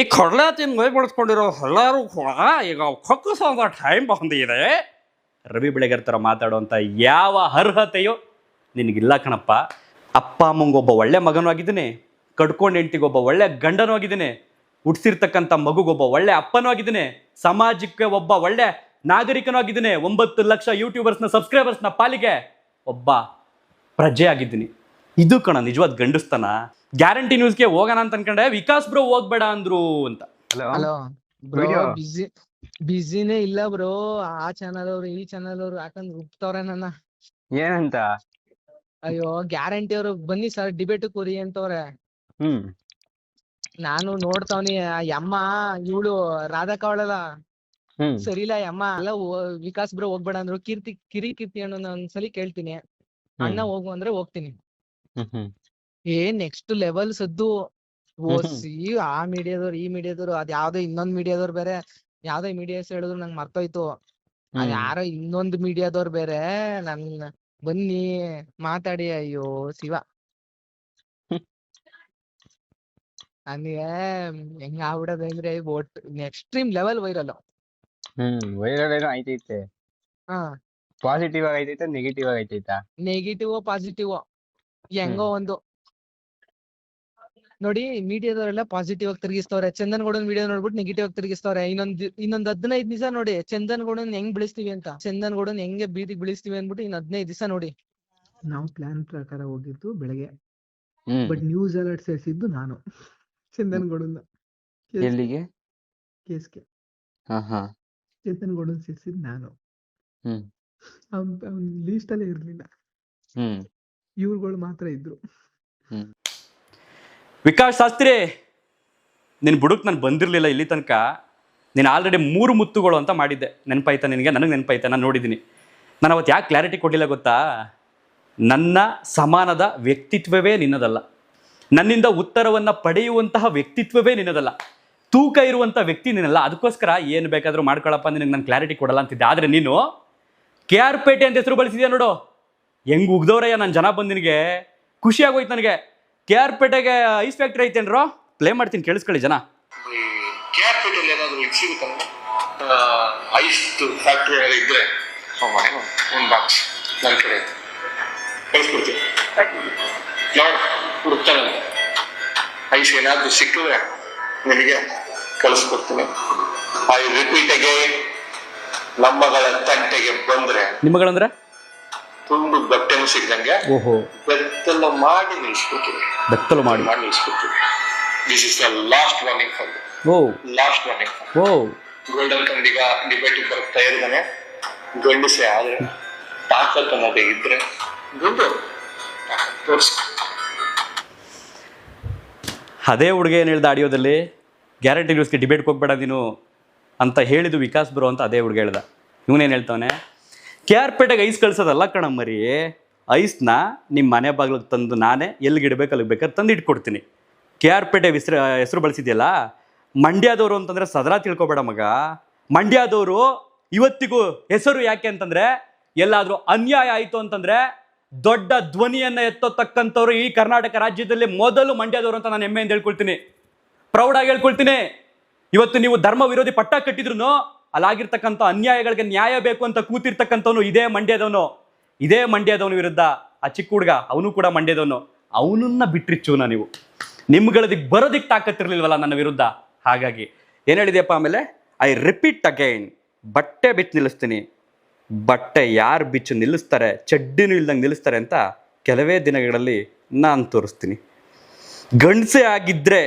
ಈ ಕಡಲೆ ತಿಂದು ಮೈ ಬಳಸ್ಕೊಂಡಿರೋ ಎಲ್ಲರೂ ಕೂಡ ಈಗ ಕಕ್ಕಸೋದ ಟೈಮ್ ಬಂದಿದೆ. ರವಿ ಬೆಳೆಗರ್ ಥರ ಮಾತಾಡುವಂಥ ಯಾವ ಅರ್ಹತೆಯೋ ನಿನಗಿಲ್ಲ ಕಣಪ್ಪ. ಅಪ್ಪ ಅಮ್ಮಂಗೊಬ್ಬ ಒಳ್ಳೆ ಮಗನೂ ಆಗಿದ್ದೀನಿ. ಕಡ್ಕೊಂಡು ಹೆಂಡ್ತಿಗೊಬ್ಬ ಒಳ್ಳೆ ಗಂಡನೂ ಆಗಿದ್ದೀನಿ. ಹುಟ್ಟಿಸಿರ್ತಕ್ಕಂಥ ಮಗುಗೊಬ್ಬ ಒಳ್ಳೆ ಅಪ್ಪನೂ ಆಗಿದ್ದೀನಿ. ಸಮಾಜಕ್ಕೆ ಒಬ್ಬ ಒಳ್ಳೆ ನಾಗರಿಕನೂ ಆಗಿದ್ದೀನಿ. ಒಂಬತ್ತು ಲಕ್ಷ ಯೂಟ್ಯೂಬರ್ಸ್ನ ಸಬ್ಸ್ಕ್ರೈಬರ್ಸ್ನ ಪಾಲಿಗೆ ಒಬ್ಬ ಪ್ರಜೆ ಆಗಿದ್ದೀನಿ. ಇದು ಕಣ ನಿಜವಾದ ಗಂಡಸ್ತನ. ಗ್ಯಾರಂಟಿ ನ್ಯೂಸ್ಗೆ ಹೋಗೋಣ ಅಂತ ಅನ್ಕೊಂಡೆ ವಿಕಾಸ್ ಬ್ರೋ ಹೋಗ್ಬೇಡ ಅಂದ್ರು ಅಂತ. Hello Video. ಬಿಸಿನೇ ಇಲ್ಲ ಬ್ರೋ. ಆ ಚಾನಲ್ ಅವ್ರು ಈ ಚಾನಲ್ ಅವ್ರು ಹಾಕೊಂಡ್ ಉಪ್ತವ್ರೆ ನನ್ನ. ಏನಂತ? ಅಯ್ಯೋ ಗ್ಯಾರಂಟಿ ಅವ್ರು ಬನ್ನಿ ಸರ್ ಡಿಬೇಟ್ ಕೊರಿ ಅಂತವ್ರೆ. ಹ್ಮ್. ನಾನು ನೋಡ್ತಾವ್ನಿ ಆ ಯಮ್ಮ ಇವಳು ರಾಧಾ ಅವಳಲ್ಲ. ಹ್ಮ್. ಸರಿಲ್ಲ ಯಮ್ಮ ಅಲ್ಲ ವಿಕಾಸ್ ಬ್ರೋ ಹೋಗ್ಬೇಡ ಅಂದ್ರು. ಕೀರ್ತಿ ಕಿರಿ ಕೀರ್ತಿ ಅಣ್ಣ ಒಂದ್ಸಲಿ ಕೇಳ್ತೀನಿ. ಅಣ್ಣ ಹೋಗು ಅಂದ್ರೆ ಹೋಗ್ತೀನಿ. ಏ ನೆಕ್ಸ್ಟ್ ಲೆವೆಲ್ ಸದ್ದು. ಓಸಿ ಆ ಮೀಡಿಯಾದವ್ರು ಈ ಮೀಡಿಯಾದವ್ರು ಅದ್ ಯಾವ್ದೋ ಇನ್ನೊಂದ್ ಮೀಡಿಯಾದವ್ರು ಬೇರೆ ಯಾವ್ದೋ ಮೀಡಿಯಾಸ್ ಹೇಳಿದ್ರು ನಂಗೆ ಮರ್ತೋಯ್ತು. ಅದ್. ಯಾರೋ ಇನ್ನೊಂದ್ ಮೀಡಿಯಾದವ್ರು ಬೇರೆ ನನ್ ಬನ್ನಿ ಮಾತಾಡಿ ಅಯ್ಯೋ ಶಿವ. ನನಗೆ ಹೆಂಗ ಆಗ್ಬಿಡೋದು ಅಂದ್ರೆ ಒಟ್ ಎಕ್ಸ್ಟ್ರೀಮ್ ಲೆವೆಲ್ ವೈರಲ್ ಹ್ಮ್ ವೈರಲ್ ಏನೋ ಆಯ್ತೈತೆ. ಹಾ. ಪಾಸಿಟಿವ್ ಆಗಿ ಐತೈತೆ ನೆಗೆಟಿವ್ ಆಗಿ ಐತೈತಾ ನೆಗೆಟಿವ್ ಪಾಸಿಟಿವ್ ಹೆಂಗೋ ಒಂದು ನೋಡಿ ಮೀಡಿಯಾದವರೆಲ್ಲ ಪಾಸಿಟಿವ್ ಆಗಿ ತಿರುಗಿಸ್ತವ್ರೆ. ಚಂದನ್ ಗೌಡನ್ ವಿಡಿಯೋ ನೋಡ್ಬಿಟ್ಟು ನೆಗೆಟಿವ್ ಆಗಿ ತಿರುಗಿಸ್ತವ್ರೆ. ಇನ್ನೊಂದ್ ಇನ್ನೊಂದ್ ಹದಿನೈದು ದಿವಸ ನೋಡಿ ಚಂದನ್ ಗೌಡನ್ ಹೆಂಗ್ ಬೆಳೆಸ್ತೀವಿ ಅಂತ. ಚಂದನ್ ಗೌಡನ್ ಹೆಂಗೆ ಬೀದಿಗೆ ಬೆಳೆಸ್ತೀವಿ ಅಂದ್ಬಿಟ್ಟು ಇನ್ ಹದಿನೈದು ದಿವಸ ನೋಡಿ. ನಾವು ಪ್ಲಾನ್ ಪ್ರಕಾರ ಹೋಗಿದ್ದು ಬೆಳಗ್ಗೆ. ಬಟ್ ನ್ಯೂಸ್ ಅಲರ್ಟ್ ಸೇರಿಸಿದ್ದು ನಾನು. ಚಂದನ್ ಗೌಡನ್ ಎಲ್ಲಿಗೆ? ಕೇಸ್ಗೆ ಹಾ ಹಾ. ಚಂದನ್ ಗೌಡನ್ ಸೇರಿಸಿದ್ದು ನಾನು. ಅವ್ನ್ ಲೀಸ್ಟ್ ಅಲ್ಲೇ ಇರ್ಲಿಲ್ಲ. ಇವ್ರುಗಳು ಮಾತ್ರ ಇದ್ರು. ವಿಕಾಸ್ ಶಾಸ್ತ್ರಿ, ನಿನ್ ಬುಡಕ್ ನಾನು ಬಂದಿರಲಿಲ್ಲ ಇಲ್ಲಿ ತನಕ. ನೀನು ಆಲ್ರೆಡಿ ಮೂರು ಮುತ್ತುಗಳು ಅಂತ ಮಾಡಿದ್ದೆ. ನೆನಪಾಯ್ತಾ ನಿನಗೆ? ನನಗೆ ನೆನಪಾಯ್ತಾ? ನಾನು ನೋಡಿದ್ದೀನಿ ನಾನು ಅವತ್ತು ಯಾಕೆ ಕ್ಲಾರಿಟಿ ಕೊಟ್ಟಿಲ್ಲ ಗೊತ್ತಾ? ನನ್ನ ಸಮಾನದ ವ್ಯಕ್ತಿತ್ವವೇ ನಿನ್ನದಲ್ಲ. ನನ್ನಿಂದ ಉತ್ತರವನ್ನು ಪಡೆಯುವಂತಹ ವ್ಯಕ್ತಿತ್ವವೇ ನಿನ್ನದಲ್ಲ. ತೂಕ ಇರುವಂಥ ವ್ಯಕ್ತಿ ನಿನ್ನಲ್ಲ ಅದಕ್ಕೋಸ್ಕರ ಏನು ಬೇಕಾದರೂ ಮಾಡ್ಕೊಳ್ಳಪ್ಪ ನಿನಗೆ ನಾನು ಕ್ಲಾರಿಟಿ ಕೊಡಲ್ಲ ಅಂತಿದ್ದೆ. ಆದರೆ ನೀನು, ಕೆ ಆರ್ ಪೇಟೆ ಅಂತ ಹೆಸರು ಬಳಸಿದ್ಯಾ ನೋಡು. ಹೆಂಗ್ ಉಗ್ದವ್ರಯ್ಯ? ನನ್ನ ಜನ ಬಂದಿನಿಗೆ ಖುಷಿ ಆಗೋಯ್ತು ನನಗೆ. ಕೆ ಆರ್ ಪೇಟೆಗೆ ಐಸ್ ಫ್ಯಾಕ್ಟ್ರಿ ಐತೇನ್ರೋ? ಪ್ಲೇ ಮಾಡ್ತೀನಿ ಕೇಳಿಸ್ಕೊಳ್ಳಿ ಜನ. ಈ ಕ್ಯಾಪಿಟಲ್ ಏನಾದ್ರು ಇದು ಸಿಗುತ್ತಲ್ಲ ಐಸ್ ಫ್ಯಾಕ್ಟ್ರಿ ಏನಾದ್ರು ಇದ್ರೆ ಒಂದು ಬಾಕ್ಸ್ ನನ್ನ ಕಡೆ. ಕಳಿಸ್ಕೊಡ್ತೀನಿ. ನೋಡು ಹುಡುಕ್ತಾನೆ ಐಸ್ ಏನಾದ್ರು ಸಿಕ್ಕಿದ್ರೆ ನಿಮಗೆ ಕಳಿಸ್ಕೊಡ್ತೀನಿ. ಐ ರಿಪೀಟ್ ಅಗೇನ್ ನಮ್ಮಗಳ ತಂಟೆಗೆ ಬಂದ್ರೆ ನಿಮ್ಮಗಳಂದ್ರೆ? ತುಂಡು ಬಟ್ಟೆ ಸಿಗ್ದಂಗೆ ಓಹೋ. ಬೆತ್ತಲ ಮಾಡಿ ನಿಲ್ಸ್ಕೊಡ್ತೀನಿ ಬೆತ್ತಲು ಮಾಡಿ. ಮಾಡಿ ನಿಲ್ಸ್ಕೊಡ್ತೀನಿ this is the last warning for O. Last warning ಓ. ಗೋಲ್ಡನ್ ಕಂಡಿಗ ಡಿಬೇಟ್ ಬರ್ತಾ ಇದ್ದಾನೆ ಗಂಡಸೆ ಆದ್ರೆ ತಾಕತ್ ಅನ್ನೋದೇ ಇದ್ರೆ ದುಡ್ಡು. ತೋರಿಸ್. ಅದೇ ಹುಡುಗೆ ಏನು ಹೇಳ್ದ ಆಡಿಯೋದಲ್ಲಿ ಗ್ಯಾರಂಟಿ ನ್ಯೂಸ್ಗೆ ಡಿಬೇಟ್ಗೆ ಹೋಗ್ಬೇಡ ನೀನು ಅಂತ ಹೇಳಿದ್ದು ವಿಕಾಸ್ ಬರೋ ಅಂತ ಅದೇ ಹುಡುಗ ಹೇಳ್ದ. ಇವನೇನು ಹೇಳ್ತಾವನೆ? ಕೆ ಆರ್ ಪೇಟೆಗೆ ಐಸ್ ಕಳ್ಸೋದಲ್ಲ ಕಣಮ್ಮರಿ. ಐಸ್ನ ನಿಮ್ಮ ಮನೆ ಬಾಗಿಲಿಗೆ ತಂದು ನಾನೇ ಎಲ್ಲಿಗಿಡ್ಬೇಕು ಅಲ್ಲಿಗೆ ಬೇಕಾದ್ರೆ ತಂದು ಇಟ್ಕೊಡ್ತೀನಿ. ಕೆ ಆರ್ ಪೇಟೆ ಹೆಸರು ಹೆಸರು ಬಳಸಿದೆಯಲ್ಲ? ಮಂಡ್ಯದವರು ಅಂತಂದರೆ ಸದರ ತಿಳ್ಕೊಬೇಡ ಮಗ. ಮಂಡ್ಯದವರು ಇವತ್ತಿಗೂ ಹೆಸರು ಯಾಕೆ ಅಂತಂದರೆ ಎಲ್ಲಾದರೂ ಅನ್ಯಾಯ ಆಯಿತು ಅಂತಂದರೆ ದೊಡ್ಡ ಧ್ವನಿಯನ್ನು ಎತ್ತತಕ್ಕಂಥವ್ರು ಈ ಕರ್ನಾಟಕ ರಾಜ್ಯದಲ್ಲಿ ಮೊದಲು ಮಂಡ್ಯದವರು ಅಂತ ನಾನು ಹೆಮ್ಮೆಯಿಂದ ಹೇಳ್ಕೊಳ್ತೀನಿ. ಪ್ರೌಡಾಗಿ ಹೇಳ್ಕೊಳ್ತೀನಿ. ಇವತ್ತು ನೀವು ಧರ್ಮ ವಿರೋಧಿ ಪಟ್ಟ ಕಟ್ಟಿದ್ರು ಅಲ್ಲಾಗಿರ್ತಕ್ಕಂಥ ಅನ್ಯಾಯಗಳಿಗೆ ನ್ಯಾಯ ಬೇಕು ಅಂತ ಕೂತಿರ್ತಕ್ಕಂಥವನು ಇದೇ ಮಂಡ್ಯದವನು. ಇದೇ ಮಂಡ್ಯದವನು ವಿರುದ್ಧ ಆ ಚಿಕ್ಕ ಹುಡುಗ, ಅವನು ಕೂಡ ಮಂಡ್ಯದವನು. ಅವನನ್ನ ಬಿಟ್ಟಿರ್ಚೂನ ನೀವು. ನಿಮ್ಗಳದಿಗೆ ಬರೋದಿಕ್ ತಾಕತ್ತಿರ್ಲಿಲ್ವಲ್ಲ ನನ್ನ ವಿರುದ್ಧ? ಹಾಗಾಗಿ ಏನು ಹೇಳಿದೆಯಪ್ಪ ಆಮೇಲೆ? ಐ ರಿಪೀಟ್ ಅಗೈನ್ ಬಟ್ಟೆ ಬಿಚ್ಚು ನಿಲ್ಲಿಸ್ತೀನಿ. ಬಟ್ಟೆ ಯಾರು ಬಿಚ್ಚು ನಿಲ್ಲಿಸ್ತಾರೆ? ಚಡ್ಡಿನೂ ಇಲ್ದಂಗೆ ನಿಲ್ಲಿಸ್ತಾರೆ ಅಂತ ಕೆಲವೇ ದಿನಗಳಲ್ಲಿ ನಾನು ತೋರಿಸ್ತೀನಿ. ಗಂಡಸೆ ಆಗಿದ್ರೆ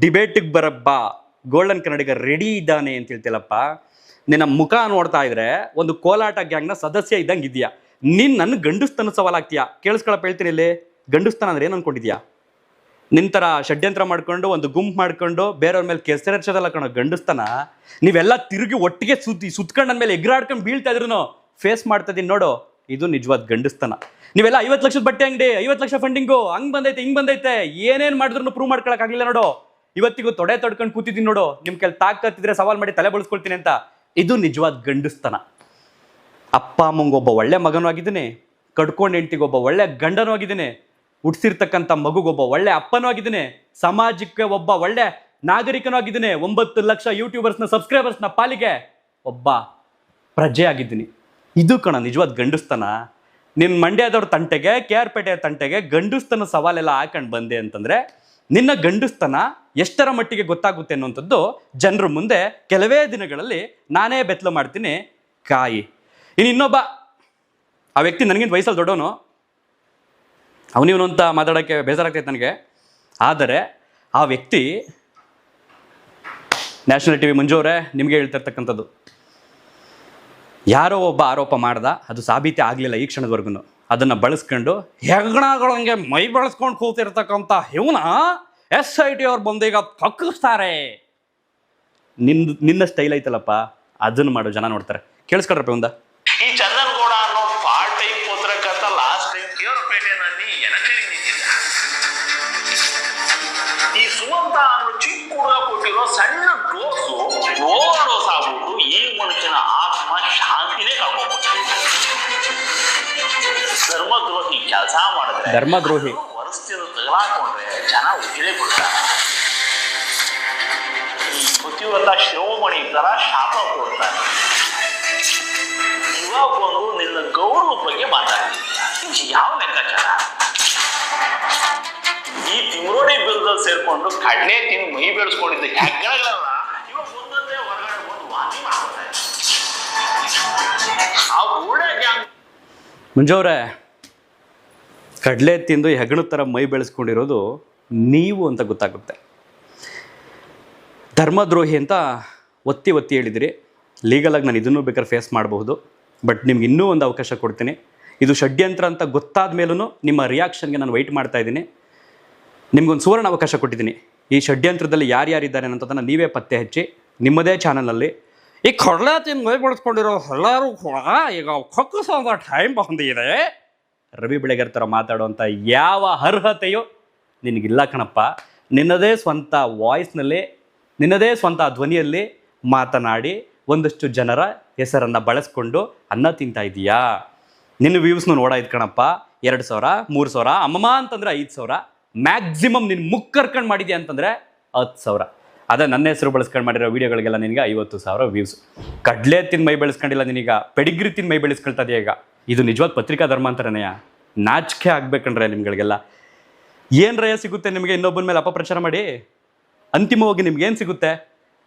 ಡಿಬೇಟಿಗೆ ಬರಬ್ಬಾ. ಗೋಲ್ಡನ್ ಕನ್ನಡಿಗ ರೆಡಿ ಇದ್ದಾನೆ ಅಂತ ಹೇಳ್ತಿಲ್ಲಪ್ಪ ನಿನ್ನ ಮುಖ ನೋಡ್ತಾ ಇದ್ರೆ ಒಂದು ಕೋಲಾಟ ಗ್ಯಾಂಗ್ನ ಸದಸ್ಯ ಇದ್ದಂಗೆ ಇದೆಯಾ ನಿನ್ನನ್ನು ನನ್ನ ಗಂಡಸ್ತನ ಸವಾಲಾಗ್ತೀಯಾ? ಕೇಳಿಸ್ಕೊಳಪ್ಪ ಹೇಳ್ತೀನಿ ಇಲ್ಲಿ. ಗಂಡಸ್ತನ ಅಂದ್ರೆ ಏನು ಅನ್ಕೊಂಡಿದ್ಯಾ ನಿನ್ನ ಥರ ಷಡ್ಯಂತ್ರ ಮಾಡ್ಕೊಂಡು, ಒಂದು ಗುಂಪು ಮಾಡ್ಕೊಂಡು, ಬೇರೆಯವ್ರ ಮೇಲೆ ಕೆಸರಚ್ಚೋದಲ್ಲ ಕಣೋ ಗಂಡಸ್ತನ. ನೀವೆಲ್ಲ ತಿರುಗಿ ಒಟ್ಟಿಗೆ ಸುದ್ದಿ ಸುತ್ಕೊಂಡು ಮೇಲೆ ಎಗ್ರಾಡ್ಕೊಂಡು ಬೀಳ್ತಾ ಇದ್ರು ಫೇಸ್ ಮಾಡ್ತಾ ಇದೀನಿ ನೋಡು. ಇದು ನಿಜವಾದ ಗಂಡಸ್ತನ. ನೀವೆಲ್ಲ ಐವತ್ತು ಲಕ್ಷದ ಬಟ್ಟೆ ಅಂಗಡಿ, ಐವತ್ತು ಲಕ್ಷ ಫಂಡಿಂಗು, ಹಂಗ್ ಬಂದೈತೆ, ಹಿಂಗ್ ಬಂದೈತೆ, ಏನೇನ್ ಮಾಡಿದ್ರು ಪ್ರೂವ್ ಮಾಡ್ಕೊಳಕ್ ಆಗ್ಲಿಲ್ಲ ನೋಡು. ಇವತ್ತಿಗೂ ತೊಡೆ ತೊಡ್ಕೊಂಡು ಕೂತಿದ್ದೀನಿ ನೋಡು. ನಿಮ್ ಕೆಲ ತಾಕತ್ತಿದ್ರೆ ಸವಾಲ್ ಮಾಡಿ ತಲೆ ಬಳಸ್ಕೊಳ್ತೀನಿ ಅಂತ. ಇದು ನಿಜವಾದ ಗಂಡಸ್ತನ. ಅಪ್ಪ ಅಮ್ಮಂಗೊಬ್ಬ ಒಳ್ಳೆ ಮಗನೂ ಆಗಿದ್ದೀನಿ, ಕಡ್ಕೊಂಡು ಹೆಂಡ್ತಿಗೊಬ್ಬ ಒಳ್ಳೆ ಗಂಡನೂ ಆಗಿದ್ದೀನಿ ಹುಟ್ಟಿಸಿರ್ತಕ್ಕಂಥ ಮಗುಗೊಬ್ಬ ಒಳ್ಳೆ ಅಪ್ಪನೂ ಆಗಿದ್ದೀನಿ, ಸಮಾಜಕ್ಕೆ ಒಬ್ಬ ಒಳ್ಳೆ ನಾಗರಿಕನಾಗಿದ್ದೀನಿ ಒಂಬತ್ತು ಲಕ್ಷ ಯೂಟ್ಯೂಬರ್ಸ್ನ, ಸಬ್ಸ್ಕ್ರೈಬರ್ಸ್ನ ಪಾಲಿಗೆ ಒಬ್ಬ ಪ್ರಜೆ ಆಗಿದ್ದೀನಿ. ಇದು ಕಣ ನಿಜವಾದ ಗಂಡಸ್ತನ. ನಿನ್ನ ಮಂಡ್ಯದವ್ರ ತಂಟೆಗೆ, ಕೆ ಆರ್ ಪೇಟೆಯ ತಂಟೆಗೆ ಗಂಡಸ್ತನ ಸವಾಲೆಲ್ಲ ಹಾಕೊಂಡು ಬಂದೆ ಅಂತಂದ್ರೆ ನಿನ್ನ ಗಂಡಸ್ತನ ಎಷ್ಟರ ಮಟ್ಟಿಗೆ ಗೊತ್ತಾಗುತ್ತೆ ಅನ್ನುವಂಥದ್ದು ಜನರ ಮುಂದೆ ಕೆಲವೇ ದಿನಗಳಲ್ಲಿ ನಾನೇ ಬೆತ್ತಲು ಮಾಡ್ತೀನಿ, ಕಾಯಿ. ಇನ್ನು ಇನ್ನೊಬ್ಬ, ಆ ವ್ಯಕ್ತಿ ನನಗಿಂತ ವಯಸ್ಸಲ್ಲಿ ದೊಡ್ಡವನು. ಅವನಿವನು ಅಂತ ಮಾತಾಡೋಕ್ಕೆ ಬೇಜಾರಾಗ್ತೈತೆ ನನಗೆ. ಆದರೆ ಆ ವ್ಯಕ್ತಿ ನ್ಯಾಷನಲ್ ಟಿ ವಿ ಮಂಜು ಅವರೇ ನಿಮಗೆ ಹೇಳ್ತಿರ್ತಕ್ಕಂಥದ್ದು. ಯಾರೋ ಒಬ್ಬ ಆರೋಪ ಮಾಡ್ದ, ಅದು ಸಾಬೀತೆ ಆಗಲಿಲ್ಲ ಈ ಕ್ಷಣದವರೆಗೂ. ಅದನ್ನು ಬಳಸ್ಕೊಂಡು ಹೆಗ್ಣಗಳಂಗೆ ಮೈ ಬಳಸ್ಕೊಂಡು ಕೂತಿರ್ತಕ್ಕಂಥ ಇವನ ಎಸ್ ಐ ಟಿ ಅವ್ರು ಬಂದೀಗ ಕಕ್ಕಿಸ್ತಾರೆ ನಿನ್ನ ನಿನ್ನ ಸ್ಟೈಲ್ ಐತಲ್ಲಪ್ಪ, ಅದನ್ನು ಮಾಡೋ ಜನ ನೋಡ್ತಾರೆ. ಕೇಳಿಸ್ಕೊಡ್ರಪ್ಪ ಒಂದ ಈ ಚಂದನಗೌಡ ಅನ್ನೋ ಪಾರ್ಟ್ ಟೈಮ್ ಪತ್ರಕರ್ತ ಲಾಸ್ಟ್ ಟೈಮ್ ಕೇರಪೇಟೆನಲ್ಲಿ ಎನಕರಿ ನಿಂತಿದ್ದ? ಈ ಸುಮಂತ ಅನ್ನೋ ಚಿಕ್ಕ ಹುಡುಗ ಕೊಟ್ಟಿರೋ ಸಣ್ಣ ಡೋಸು ಓವರ್ ಡೋಸ್ ಕೆಲಸ ಮಾಡಿದ್ರೆ ಧರ್ಮದ್ರೋಹಿ. ವರ್ಷದಿಂದ ತಗಲಾಕೊಂಡ್ರೆ ಜನ ಉಗಿರೇ ಕೊಡ್ತಾರೆ ಈ ಶೋಮಣಿ ಶಿರೋಮಣಿ ತರ ಶಾಪ ಕೊಡ್ತಾರೆ. ಇವಾಗ ಬಂದು ನಿನ್ನ ಗೌರವ ಬಗ್ಗೆ ಮಾತಾಡ್ತೀವಿ ಯಾವ ಲೆಕ್ಕಾಚಾರ? ಈ ತಿಮ್ರೋಡಿ ಬಿಲ್ದಲ್ಲಿ ಸೇರ್ಕೊಂಡು ಕಡಲೆ ತಿಂದು ಮೈ ಬೆಳೆಸ್ಕೊಂಡಿದ್ದ. ಹೆಗ್ಗಳಲ್ಲ ಇವಾಗ ಒಂದೊಂದೇ ಹೊರಗಡೆ ಬಂದು ವಾಸಿ ಮಾಡ್ತಾರೆ ಆ ಊಳೆ ಗ್ಯಾಂಗ್ ಮಂಜು ಅವರೇ ಕಡಲೆ ತಿಂದು ಹೆಗಣದ ಥರ ಮೈ ಬೆಳೆಸ್ಕೊಂಡಿರೋದು ನೀವು ಅಂತ ಗೊತ್ತಾಗುತ್ತೆ. ಧರ್ಮದ್ರೋಹಿ ಅಂತ ಒತ್ತಿ ಒತ್ತಿ ಹೇಳಿದಿರಿ. ಲೀಗಲಾಗಿ ನಾನು ಇದನ್ನು ಬೇಕಾದ್ರೆ ಫೇಸ್ ಮಾಡಬಹುದು. ಬಟ್ ನಿಮ್ಗೆ ಇನ್ನೂ ಒಂದು ಅವಕಾಶ ಕೊಡ್ತೀನಿ. ಇದು ಷಡ್ಯಂತ್ರ ಅಂತ ಗೊತ್ತಾದ ಮೇಲೂ ನಿಮ್ಮ ರಿಯಾಕ್ಷನ್ಗೆ ನಾನು ವೆಯ್ಟ್ ಮಾಡ್ತಾ ಇದ್ದೀನಿ. ನಿಮ್ಗೊಂದು ಸುವರ್ಣ ಅವಕಾಶ ಕೊಟ್ಟಿದ್ದೀನಿ. ಈ ಷಡ್ಯಂತ್ರದಲ್ಲಿ ಯಾರ್ಯಾರಿದ್ದಾರೆ ಅನ್ನೋದನ್ನು ನೀವೇ ಪತ್ತೆ ಹಚ್ಚಿ, ನಿಮ್ಮದೇ ಚಾನಲಲ್ಲಿ ಈ ಕಡಲೆ ತಿಂದು ಮೈ ಬೆಳೆಸ್ಕೊಂಡಿರೋ ಎಲ್ಲರೂ ಕೂಡ ಈಗ ಕಕ್ಕಿಸೋಂಥ ಟೈಮ್ ಬಂದಿದೆ. ರವಿ ಬೆಳೆಗರ್ ಥರ ಮಾತಾಡುವಂಥ ಯಾವ ಅರ್ಹತೆಯೋ ನಿನಗಿಲ್ಲ ಕಣಪ್ಪ. ನಿನ್ನದೇ ಸ್ವಂತ ವಾಯ್ಸ್ನಲ್ಲಿ, ನಿನ್ನದೇ ಸ್ವಂತ ಧ್ವನಿಯಲ್ಲಿ ಮಾತನಾಡಿ ಒಂದಷ್ಟು ಜನರ ಹೆಸರನ್ನು ಬಳಸ್ಕೊಂಡು ಅನ್ನ ತಿಂತಾ ಇದೀಯಾ? ನಿನ್ನ ವ್ಯೂಸ್ನು ನೋಡಾಯ್ತು ಕಣಪ್ಪ. ಎರಡು ಸಾವಿರ, ಮೂರು ಸಾವಿರ, ಅಮ್ಮಮ್ಮ ಅಂತಂದ್ರೆ ಐದು ಸಾವಿರ. ಮ್ಯಾಕ್ಸಿಮಮ್ ನಿನ್ನ ಮುಖ ಕರ್ಕೊಂಡು ಮಾಡಿದ್ಯಾ ಅಂತಂದರೆ ಹತ್ತು ಸಾವಿರ. ಅದೇ ನನ್ನ ಹೆಸರು ಬಳಸ್ಕೊಂಡು ಮಾಡಿರೋ ವೀಡಿಯೋಗಳಿಗೆಲ್ಲ ನಿನಗೆ ಐವತ್ತು ಸಾವಿರ ವ್ಯೂಸ್ ಕಡಲೆ ತಿಂದು ಮೈ ಬೆಳೆಸ್ಕೊಂಡಿಲ್ಲ ನಿನೀಗ. ಪೆಡಿಗ್ರಿ ತಿಂದು ಮೈ ಬೆಳೆಸ್ಕೊಳ್ತಾ ಇದೆಯಾ ಈಗ. ಇದು ನಿಜವಾದ ಪತ್ರಿಕಾ ಧರ್ಮ ಅಂತಾರನೆಯ ನಾಚಿಕೆ ಆಗ್ಬೇಕಂದ್ರೆ ನಿಮ್ಗಳಿಗೆಲ್ಲ. ಏನು ರಯ ಸಿಗುತ್ತೆ ನಿಮಗೆ? ಇನ್ನೊಬ್ಬನ ಮೇಲೆ ಅಪಪ್ರಚಾರ ಮಾಡಿ. ಅಂತಿಮವಾಗಿ ನಿಮ್ಗೇನು ಸಿಗುತ್ತೆ?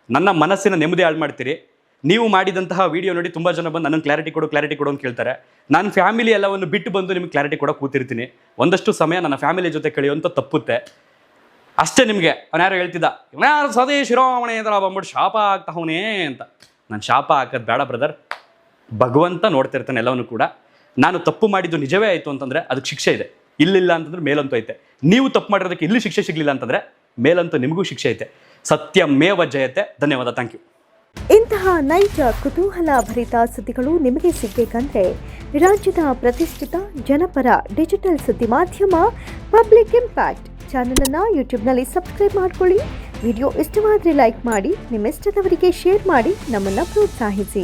ನನ್ನ ಮನಸ್ಸಿನ ನೆಮ್ಮದಿ ಹಾಳು ಮಾಡ್ತೀರಿ. ನೀವು ಮಾಡಿದಂತಹ ವಿಡಿಯೋ ನೋಡಿ ತುಂಬ ಜನ ಬಂದು ನನ್ನ ಕ್ಲಾರಿಟಿ ಕೊಡು ಕ್ಲಾರಿಟಿ ಕೊಡು ಅಂತ ಕೇಳ್ತಾರೆ. ನಾನು ಫ್ಯಾಮಿಲಿ ಎಲ್ಲವನ್ನು ಬಿಟ್ಟು ಬಂದು ನಿಮ್ಗೆ ಕ್ಲಾರಿಟಿ ಕೊಡೋ ಕೂತಿರ್ತೀನಿ. ಒಂದಷ್ಟು ಸಮಯ ನನ್ನ ಫ್ಯಾಮಿಲಿ ಜೊತೆ ಕಳೆಯುವಂಥ ತಪ್ಪುತ್ತೆ. ಅಷ್ಟೇ ನಿಮಗೆ. ಅವನ್ಯಾರು ಹೇಳ್ತಿದ್ದ ಯಾರು ಸದೇ ಶಿರೋಮಣೆ ಅಂತ ಬಂದ್ಬಿಟ್ಟು ಶಾಪ ಆಗ್ತಾವನೇ ಅಂತ. ನಾನು ಶಾಪ ಹಾಕೋದು ಬೇಡ ಬ್ರದರ್ ಭಗವಂತ ನೋಡ್ತಿರ್ತಾನೆ ಎಲ್ಲವನ್ನು ಕೂಡ. ನಾನು ತಪ್ಪು ಮಾಡಿದ್ದು ನಿಜವೇ ಆಯಿತು ಅಂತಂದರೆ ಅದಕ್ಕೆ ಶಿಕ್ಷೆ ಇದೆ. ಇಲ್ಲಿಲ್ಲ ಅಂತಂದ್ರೆ ಮೇಲಂತೂ ಐತೆ. ನೀವು ತಪ್ಪು ಮಾಡಿರೋದಕ್ಕೆ ಇಲ್ಲಿ ಶಿಕ್ಷೆ ಸಿಗಲಿಲ್ಲ ಅಂತಂದರೆ ಮೇಲಂತೂ ನಿಮಗೂ ಶಿಕ್ಷೆ ಐತೆ. ಸತ್ಯ ಮೇವ ಜಯತೆ. ಧನ್ಯವಾದ. ಥ್ಯಾಂಕ್ ಯು ಇಂತಹ ನೈಜ ಕುತೂಹಲ ಭರಿತ ಸುದ್ದಿಗಳು ನಿಮಗೆ ಸಿಗಬೇಕಂದ್ರೆ ರಾಜ್ಯದ ಪ್ರತಿಷ್ಠಿತ ಜನಪರ ಡಿಜಿಟಲ್ ಸುದ್ದಿ ಮಾಧ್ಯಮ ಪಬ್ಲಿಕ್ ಇಂಪ್ಯಾಕ್ಟ್ ಚಾನಲನ್ನು ಯೂಟ್ಯೂಬ್ನಲ್ಲಿ ಸಬ್ಸ್ಕ್ರೈಬ್ ಮಾಡ್ಕೊಳ್ಳಿ. ವಿಡಿಯೋ ಇಷ್ಟವಾದರೆ ಲೈಕ್ ಮಾಡಿ, ನಿಮ್ಮಿಷ್ಟದವರಿಗೆ ಶೇರ್ ಮಾಡಿ, ನಮ್ಮನ್ನು ಪ್ರೋತ್ಸಾಹಿಸಿ.